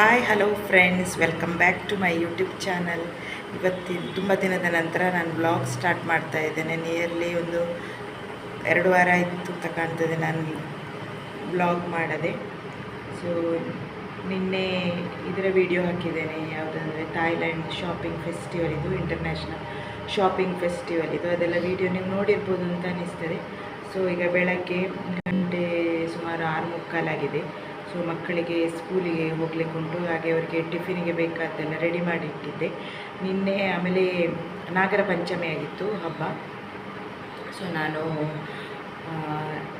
Hi hello friends welcome back to my YouTube channel ಇವತ್ತಿನ ತುಂಬ ದಿನದ ನಂತರ ನಾನು ಬ್ಲಾಗ್ ಸ್ಟಾರ್ಟ್ ಮಾಡ್ತಾ ಇದ್ದೇನೆ. ನಿಯರ್ಲಿ ಒಂದು ಎರಡು ವಾರ ಆಯಿತು ಅಂತ ಕಾಣ್ತದೆ ನಾನು ಬ್ಲಾಗ್ ಮಾಡದೆ. ಸೊ ನಿನ್ನೆ ಇದರ ವಿಡಿಯೋ ಹಾಕಿದ್ದೇನೆ. ಯಾವುದಂದರೆ ಥಾಯ್ಲ್ಯಾಂಡ್ ಶಾಪಿಂಗ್ ಫೆಸ್ಟಿವಲ್ ಇದು ಇಂಟರ್ನ್ಯಾಷನಲ್ ಶಾಪಿಂಗ್ ಫೆಸ್ಟಿವಲ್ ಇದು. ಅದೆಲ್ಲ ವಿಡಿಯೋ ನೀವು ನೋಡಿರ್ಬೋದು ಅಂತ ಅನ್ನಿಸ್ತದೆ ಸೊ ಈಗ ಬೆಳಗ್ಗೆ ಗಂಟೆ ಸುಮಾರು ಆರು ಮುಕ್ಕಾಲಾಗಿದೆ ಸೊ ಮಕ್ಕಳಿಗೆ ಸ್ಕೂಲಿಗೆ ಹೋಗ್ಲಿಕ್ಕೆ ಹಾಗೆ ಅವರಿಗೆ ಟಿಫಿನಿಗೆ ಬೇಕಾದ್ದೆಲ್ಲ ರೆಡಿ ಮಾಡಿ ಇಟ್ಟಿದ್ದೆ. ನಿನ್ನೆ ಆಮೇಲೆ ನಾಗರ ಪಂಚಮಿ ಆಗಿತ್ತು, ಹಬ್ಬ. ಸೊ ನಾನು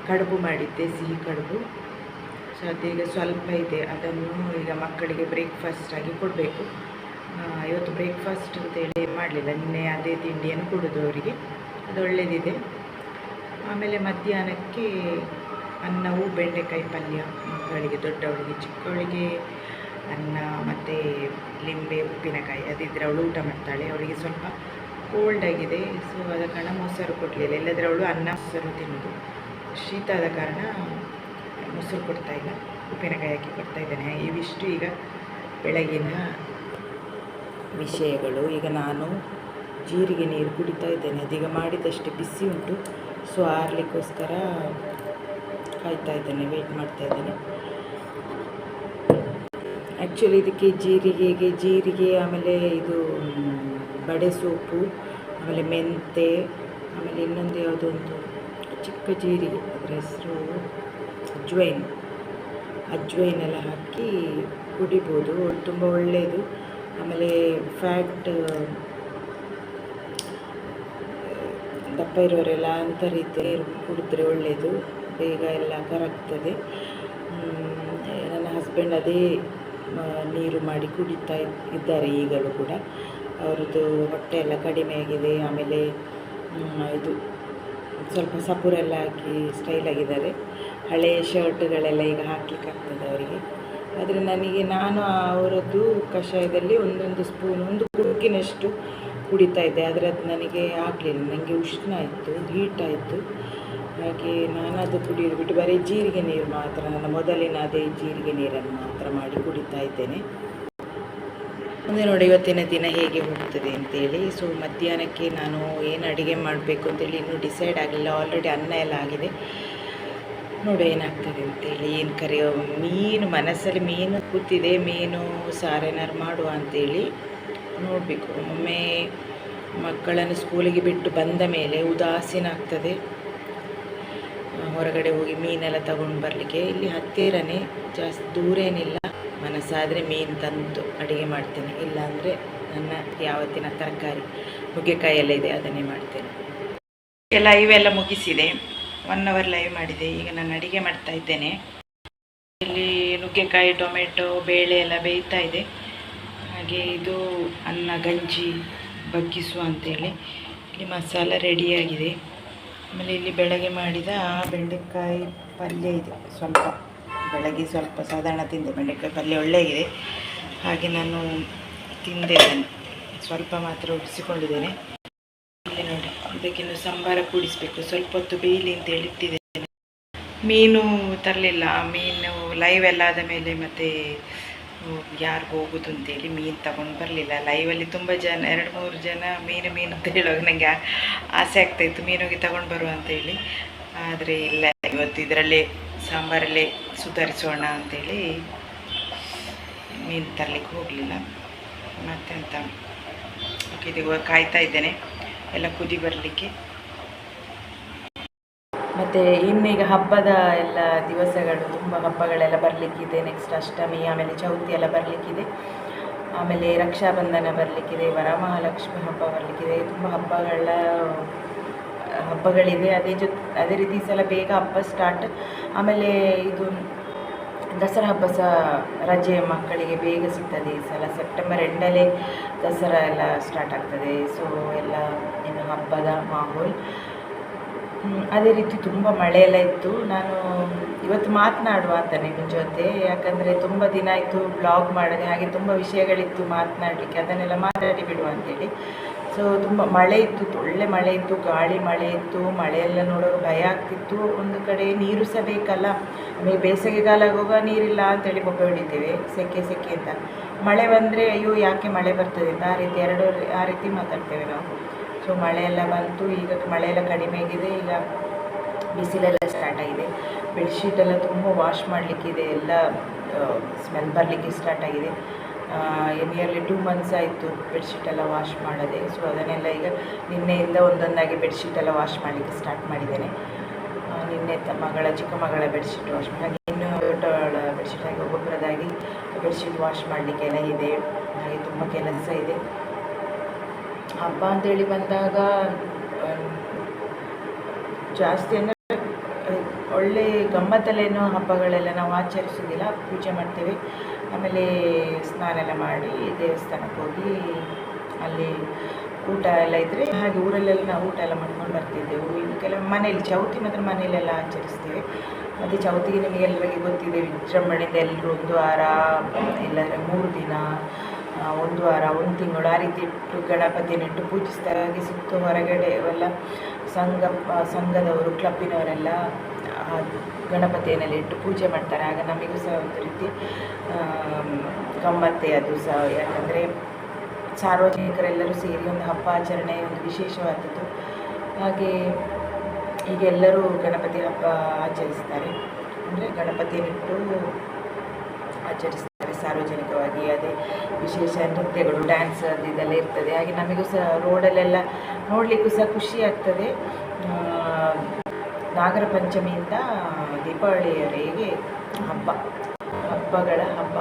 ಕಡುಬು ಮಾಡಿದ್ದೆ, ಸಿಹಿ ಕಡುಬು. ಸೊ ಅದೀಗ ಸ್ವಲ್ಪ ಇದೆ. ಅದನ್ನು ಈಗ ಮಕ್ಕಳಿಗೆ ಬ್ರೇಕ್ಫಾಸ್ಟ್ ಆಗಿ ಕೊಡಬೇಕು. ಇವತ್ತು ಬ್ರೇಕ್ಫಾಸ್ಟ್ ಅಂತೇಳಿ ಮಾಡಲಿಲ್ಲ. ನಿನ್ನೆ ಅದೇ ತಿಂಡಿಯನ್ನು ಕೊಡೋದು ಅವರಿಗೆ. ಅದು ಒಳ್ಳೆಯದಿದೆ ಆಮೇಲೆ ಮಧ್ಯಾಹ್ನಕ್ಕೆ ಅನ್ನವು ಬೆಂಡೆಕಾಯಿ ಪಲ್ಯ. ಮಕ್ಕಳಿಗೆ, ದೊಡ್ಡವಳಿಗೆ, ಚಿಕ್ಕವಳಿಗೆ ಅನ್ನ ಮತ್ತು ಲಿಂಬೆ, ಉಪ್ಪಿನಕಾಯಿ ಅದಿದ್ದರೆ ಅವಳು ಊಟ ಮಾಡ್ತಾಳೆ. ಅವಳಿಗೆ ಸ್ವಲ್ಪ ಕೋಲ್ಡ್ ಆಗಿದೆ. ಸೊ ಆದ ಕಾರಣ ಮೊಸರು ಕೊಡಲಿಲ್ಲ. ಇಲ್ಲದ್ರೆ ಅವಳು ಅನ್ನ, ಮೊಸರು ತಿನ್ನೋದು ಶೀತ ಆದ ಕಾರಣ ಮೊಸರು ಕೊಡ್ತಾ ಇಲ್ಲ. ಉಪ್ಪಿನಕಾಯಿ ಹಾಕಿ ಕೊಡ್ತಾ ಇದ್ದಾನೆ. ಇವಿಷ್ಟು ಈಗ ಬೆಳಗಿನ ವಿಷಯಗಳು. ಈಗ ನಾನು ಜೀರಿಗೆ ನೀರು ಕುಡಿತಾ ಇದ್ದೇನೆ. ಅದೀಗ ಮಾಡಿದಷ್ಟು. ಬಿಸಿ ಉಂಟು. ಸೊ ಆರಲಿಕ್ಕೋಸ್ಕರ ಕಾಯ್ತಾ ಇದ್ದೇನೆ ವೆಯ್ಟ್ ಮಾಡ್ತಾ ಇದ್ದೇನೆ. ಆ್ಯಕ್ಚುಲಿ ಇದಕ್ಕೆ ಜೀರಿಗೆಗೆ, ಜೀರಿಗೆ, ಆಮೇಲೆ ಇದು ಬಡೆ ಸೋಪು, ಆಮೇಲೆ ಮೆಂತೆ, ಆಮೇಲೆ ಇನ್ನೊಂದು ಯಾವುದೊಂದು, ಚಿಕ್ಕ ಜೀರಿಗೆ, ಅದರ ಹೆಸರು ಅಜ್ವೈನ್. ಅಜ್ವೈನ್ ಎಲ್ಲ ಹಾಕಿ ಕುಡಿಬೋದು, ತುಂಬ ಒಳ್ಳೆಯದು ಆಮೇಲೆ ಫ್ಯಾಟ್ ದಪ್ಪ ಇರೋರೆಲ್ಲ ಅಂಥ ರೀತಿ ಕುಡಿದ್ರೆ ಒಳ್ಳೆಯದು ಬೇಗ ಎಲ್ಲ ಕರಗ್ತದೆ. ನನ್ನ ಹಸ್ಬೆಂಡ್ ಅದೇ ನೀರು ಮಾಡಿ ಕುಡಿತಾ ಇದ್ದಾರೆ ಈಗಲೂ ಕೂಡ. ಅವ್ರದ್ದು ಹೊಟ್ಟೆ ಎಲ್ಲ ಕಡಿಮೆ ಆಗಿದೆ, ಆಮೇಲೆ ಇದು ಸ್ವಲ್ಪ ಸಪುರೆಲ್ಲ ಹಾಕಿ ಸ್ಟೈಲ್ ಆಗಿದ್ದಾರೆ. ಹಳೆಯ ಶರ್ಟ್ಗಳೆಲ್ಲ ಈಗ ಹಾಕ್ಲಿಕ್ಕಾಗ್ತದೆ ಅವರಿಗೆ. ಆದರೆ ನನಗೆ ನಾನು ಅವರದ್ದು ಕಷಾಯದಲ್ಲಿ ಒಂದೊಂದು ಸ್ಪೂನ್ ಒಂದು ಕುಡುಕಿನಷ್ಟು ಕುಡಿತಾ ಇದ್ದೆ, ಆದರೆ ಅದು ನನಗೆ ಆಗಲಿಲ್ಲ. ನನಗೆ ಉಷ್ಣ ಆಯಿತು ಹೀಟ್ ಆಯಿತು. ಹಾಗೆ ನಾನು ಅದು ಕುಡಿಯೋದು ಬಿಟ್ಟು ಬರೀ ಜೀರಿಗೆ ನೀರು ಮಾತ್ರ, ನನ್ನ ಮೊದಲಿನ ಅದೇ ಜೀರಿಗೆ ನೀರನ್ನು ಮಾತ್ರ ಮಾಡಿ ಕುಡಿತಾ ಇದ್ದೇನೆ. ಮುಂದೆ ನೋಡಿ ಇವತ್ತಿನ ದಿನ ಹೇಗೆ ಹೋಗ್ತದೆ ಅಂತೇಳಿ. ಸೊ ಮಧ್ಯಾಹ್ನಕ್ಕೆ ನಾನು ಏನು ಅಡುಗೆ ಮಾಡಬೇಕು ಅಂತೇಳಿ ಇನ್ನೂ ಡಿಸೈಡ್ ಆಗಲಿಲ್ಲ. ಆಲ್ರೆಡಿ ಅನ್ನ ಎಲ್ಲ ಆಗಿದೆ. ನೋಡು ಏನಾಗ್ತದೆ ಅಂತೇಳಿ. ಏನು ಕರೆಯೋ ಮೀನು, ಮನಸ್ಸಲ್ಲಿ ಮೀನು ಕೂತಿದೆ. ಮೀನು ಸಾರೇನಾರು ಮಾಡುವ ಅಂತೇಳಿ. ನೋಡಬೇಕು. ಒಮ್ಮೆ ಮಕ್ಕಳನ್ನು ಸ್ಕೂಲಿಗೆ ಬಿಟ್ಟು ಬಂದ ಮೇಲೆ ಉದಾಸೀನ ಆಗ್ತದೆ ಹೊರಗಡೆ ಹೋಗಿ ಮೀನೆಲ್ಲ ತಗೊಂಡು ಬರಲಿಕ್ಕೆ. ಇಲ್ಲಿ ಹತ್ತಿರನೇ ಜಾಸ್ತಿ ದೂರ ಏನಿಲ್ಲ. ಮನಸ್ಸಾದರೆ ಮೀನು ತಂದು ಅಡುಗೆ ಮಾಡ್ತೇನೆ. ಇಲ್ಲಾಂದರೆ ನನ್ನ ಯಾವತ್ತಿನ ತರಕಾರಿ ನುಗ್ಗೆಕಾಯಿ ಎಲ್ಲ ಇದೆ, ಅದನ್ನೇ ಮಾಡ್ತೇನೆ. ಲೈವ್ ಎಲ್ಲ ಮುಗಿಸಿದೆ. ಒನ್ ಅವರ್ ಲೈವ್ ಮಾಡಿದೆ. ಈಗ ನಾನು ಅಡುಗೆ ಮಾಡ್ತಾ ಇದ್ದೇನೆ. ಇಲ್ಲಿ ನುಗ್ಗೆಕಾಯಿ, ಟೊಮೆಟೊ, ಬೇಳೆ ಎಲ್ಲ ಬೇಯ್ತಾ ಇದೆ. ಹಾಗೆ ಇದು ಅನ್ನ, ಗಂಜಿ ಬಗ್ಗಿಸುವ ಅಂತೇಳಿ. ಇಲ್ಲಿ ಮಸಾಲ ರೆಡಿಯಾಗಿದೆ ಆಮೇಲೆ ಇಲ್ಲಿ ಬೆಳಗ್ಗೆ ಮಾಡಿದ ಬೆಂಡೆಕಾಯಿ ಪಲ್ಯ ಇದೆ. ಸ್ವಲ್ಪ ಬೆಳಗ್ಗೆ ಸ್ವಲ್ಪ ಸಾಧಾರಣ ತಿಂದೆ. ಬೆಂಡೆಕಾಯಿ ಪಲ್ಯ ಒಳ್ಳೆಗಿದೆ. ಹಾಗೆ ನಾನು ತಿಂದೆ ಸ್ವಲ್ಪ ಮಾತ್ರ ಉಬ್ಬಿಸಿಕೊಂಡಿದ್ದೇನೆ. ಇಲ್ಲಿ ನೋಡಿ ಇದಕ್ಕಿನ್ನು ಸಂಬಾರ ಕೂಡಿಸ್ಬೇಕು. ಸ್ವಲ್ಪ ಹೊತ್ತು ಬೇಯಲಿ ಅಂತ ಹೇಳಿಟ್ಟಿದ್ದೇನೆ. ಮೀನು ತರಲಿಲ್ಲ. ಮೀನು ಲೈವ್ ಎಲ್ಲ ಆದ ಮೇಲೆ ಮತ್ತೆ ಯಾರು ಹೋಗುದು ಅಂತೇಳಿ ಮೀನು ತಗೊಂಡು ಬರಲಿಲ್ಲ. ಲೈವಲ್ಲಿ ತುಂಬ ಜನ, ಎರಡು ಮೂರು ಜನ ಮೀನು ಮೀನು ಅಂತ ಹೇಳುವಾಗ ನನಗೆ ಆಸೆ ಆಗ್ತಾಯಿತ್ತು, ಮೀನಿಗೆ ತಗೊಂಡು ಬರುವ ಅಂತೇಳಿ ಆದರೆ ಇಲ್ಲ, ಇವತ್ತು ಇದರಲ್ಲೇ ಸಾಂಬಾರಲ್ಲೇ ಸುಧಾರಿಸೋಣ ಅಂತೇಳಿ ಮೀನು ತರಲಿಕ್ಕೆ ಹೋಗಲಿಲ್ಲ. ಮತ್ತೆಂತ? ಓಕೆ ಇದು ಕಾಯ್ತಾ ಇದ್ದೇನೆ. ಎಲ್ಲ ಕುದಿ ಬರಲಿಕ್ಕೆ. ಮತ್ತು ಇನ್ನೀಗ ಹಬ್ಬದ ಎಲ್ಲ ದಿವಸಗಳು, ತುಂಬ ಹಬ್ಬಗಳೆಲ್ಲ ಬರಲಿಕ್ಕಿದೆ. ನೆಕ್ಸ್ಟ್ ಅಷ್ಟಮಿ, ಆಮೇಲೆ ಚೌತಿ ಎಲ್ಲ ಬರಲಿಕ್ಕಿದೆ. ಆಮೇಲೆ ರಕ್ಷಾಬಂಧನ ಬರಲಿಕ್ಕಿದೆ, ವರಮಹಾಲಕ್ಷ್ಮಿ ಹಬ್ಬ ಬರಲಿಕ್ಕಿದೆ. ತುಂಬ ಹಬ್ಬಗಳ, ಹಬ್ಬಗಳಿದೆ. ಅದೇ ಜೊತೆ, ಅದೇ ರೀತಿ ಸಲ ಬೇಗ ಹಬ್ಬ ಸ್ಟಾರ್ಟ್ ಆಮೇಲೆ ಇದು ದಸರಾ ಹಬ್ಬ ಸಹ ರಜೆ ಮಕ್ಕಳಿಗೆ ಬೇಗ ಸಿಗ್ತದೆ. ಈ ಸಲ ಸೆಪ್ಟೆಂಬರ್ ಎಂಡಲ್ಲೇ ದಸರಾ ಎಲ್ಲ ಸ್ಟಾರ್ಟ್ ಆಗ್ತದೆ. ಸೊ ಎಲ್ಲ ಏನು ಹಬ್ಬದ ಮಾಹೋಲ್. ಅದೇ ರೀತಿ ತುಂಬ ಎಲ್ಲ ಇತ್ತು. ನಾನು ಇವತ್ತು ಮಾತನಾಡುವ ಅಂತ ನಿಮ್ಮ ಜೊತೆ. ಯಾಕಂದರೆ ತುಂಬ ದಿನ ಆಯಿತು ಬ್ಲಾಗ್ ಮಾಡದೆ, ಹಾಗೆ ತುಂಬ ವಿಷಯಗಳಿತ್ತು ಮಾತನಾಡಲಿಕ್ಕೆ. ಅದನ್ನೆಲ್ಲ ಮಾತಾಡಿ ಬಿಡುವ ಅಂತೇಳಿ. ಸೊ ತುಂಬ ಮಳೆ ಇತ್ತು, ಒಳ್ಳೆ ಮಳೆ ಇತ್ತು, ಗಾಳಿ ಮಳೆ ಇತ್ತು, ಮಳೆಯೆಲ್ಲ ನೋಡೋರು ಭಯ ಆಗ್ತಿತ್ತು. ಒಂದು ಕಡೆ ನೀರು ಸಹ ಬೇಕಲ್ಲ. ಮೇ ಬೇಸಿಗೆಗಾಲ ನೀರಿಲ್ಲ ಅಂತೇಳಿ ಬೊಬ್ಬೆ ಹೊಡಿತೇವೆ, ಸೆಕೆ ಸೆಕೆ ಅಂತ. ಮಳೆ ಬಂದರೆ, ಅಯ್ಯೋ, ಯಾಕೆ ಮಳೆ ಬರ್ತದೆ ಅಂತ ಆ ರೀತಿ ಎರಡು, ಆ ರೀತಿ ಮಾತಾಡ್ತೇವೆ ನಾವು. ಸೊ ಮಳೆ ಎಲ್ಲ ಬಂತು. ಈಗ ಮಳೆ ಎಲ್ಲ ಕಡಿಮೆ ಆಗಿದೆ. ಈಗ ಬಿಸಿಲೆಲ್ಲ ಸ್ಟಾರ್ಟ್ ಆಗಿದೆ. ಬೆಡ್ಶೀಟ್ ಎಲ್ಲ ತುಂಬ ವಾಶ್ ಮಾಡಲಿಕ್ಕಿದೆ. ಎಲ್ಲ ಸ್ಮೆಲ್ ಬರಲಿಕ್ಕೆ ಸ್ಟಾರ್ಟ್ ಆಗಿದೆ. ನಿಯರ್ಲಿ ಟೂ ಮಂತ್ಸ್ ಆಯಿತು ಬೆಡ್ಶೀಟ್ ಎಲ್ಲ ವಾಶ್ ಮಾಡದೆ. ಸೊ ಅದನ್ನೆಲ್ಲ ಈಗ ನಿನ್ನೆಯಿಂದ ಒಂದೊಂದಾಗಿ ಬೆಡ್ಶೀಟ್ ಎಲ್ಲ ವಾಶ್ ಮಾಡಲಿಕ್ಕೆ ಸ್ಟಾರ್ಟ್ ಮಾಡಿದ್ದೇನೆ. ನಿನ್ನೆ ಮಗಳ, ಚಿಕ್ಕ ಮಗಳ ಬೆಡ್ಶೀಟ್ ವಾಶ್ ಮಾಡಿ ಇನ್ನು ದೊಡ್ಡವಳ ಬೆಡ್ಶೀಟ್ ಹಾಗೆ ಒಬ್ಬೊಬ್ಬರದಾಗಿ ಬೆಡ್ಶೀಟ್ ವಾಶ್ ಮಾಡಲಿಕ್ಕೆಲ್ಲ ಇದೆ. ಹಾಗೆ ತುಂಬ ಕೆಲಸ ಇದೆ. ಹಬ್ಬ ಅಂತೇಳಿ ಬಂದಾಗ ಜಾಸ್ತಿ ಅಂದರೆ, ಒಳ್ಳೆ ಗಮ್ಮತ್ತಲ್ಲೇನೋ ಹಬ್ಬಗಳೆಲ್ಲ ನಾವು ಆಚರಿಸೋದಿಲ್ಲ ಪೂಜೆ ಮಾಡ್ತೇವೆ. ಆಮೇಲೆ ಸ್ನಾನ ಎಲ್ಲ ಮಾಡಿ ದೇವಸ್ಥಾನಕ್ಕೆ ಹೋಗಿ ಅಲ್ಲಿ ಊಟ ಎಲ್ಲ ಇದ್ದರೆ ಹಾಗೆ ಊರಲ್ಲೆಲ್ಲ ನಾವು ಊಟ ಎಲ್ಲ ಮಾಡ್ಕೊಂಡು ಬರ್ತಿದ್ದೆವು. ಇನ್ನು ಕೆಲವು ಮನೇಲಿ ಚೌತಿ ಮಾತ್ರ ಮನೆಯಲ್ಲೆಲ್ಲ ಆಚರಿಸ್ತೇವೆ. ಮತ್ತು ಚೌತಿಗೆ ನಿಮಗೆ ಎಲ್ಲರಿಗೆ ಗೊತ್ತಿದೆ, ವಿಜೃಂಭಣೆಯಿಂದ ಎಲ್ಲರೂ ಒಂದು ವಾರ ಇಲ್ಲಾಂದರೆ ಮೂರು ದಿನ ಒಂದು ವಾರ, ಒಂದು ತಿಂಗಳು ಆ ರೀತಿ ಇಟ್ಟು ಗಣಪತಿನಿಟ್ಟು ಪೂಜಿಸ್ತಾರೆ ಹಾಗೆ ಸುತ್ತ ಹೊರಗಡೆ ಎಲ್ಲ ಸಂಘ ಸಂಘದವರು, ಕ್ಲಬ್ಬಿನವರೆಲ್ಲ ಗಣಪತಿಯನ್ನೆಲ್ಲ ಇಟ್ಟು ಪೂಜೆ ಮಾಡ್ತಾರೆ. ಆಗ ನಮಗೂ ಸಹ ಒಂದು ರೀತಿ ಗಮ್ಮತ್ತೆ ಅದು ಸಹ. ಯಾಕಂದರೆ ಸಾರ್ವಜನಿಕರೆಲ್ಲರೂ ಸೇರಿ ಒಂದು ಹಬ್ಬ ಆಚರಣೆ ಒಂದು ವಿಶೇಷವಾದದ್ದು. ಹಾಗೆ ಈಗ ಎಲ್ಲರೂ ಗಣಪತಿ ಹಬ್ಬ ಆಚರಿಸ್ತಾರೆ. ಅಂದರೆ ಗಣಪತಿಯನ್ನಿಟ್ಟು ಆಚರಿಸ್ತಾರೆ. ಸಾರ್ವಜನಿಕವಾಗಿ, ಅದೇ ವಿಶೇಷ ನೃತ್ಯಗಳು ಡ್ಯಾನ್ಸ್ ಅದು ಇದೆಲ್ಲ ಇರ್ತದೆ. ಹಾಗೆ ನಮಗೂ ಸಹ ರೋಡಲ್ಲೆಲ್ಲ ನೋಡಲಿಕ್ಕೂ ಸಹ ಖುಷಿ ಆಗ್ತದೆ. ನಾಗರ ಪಂಚಮಿಯಿಂದ ದೀಪಾವಳಿಯವರೆಗೆ ಹಬ್ಬ, ಹಬ್ಬಗಳ ಹಬ್ಬ.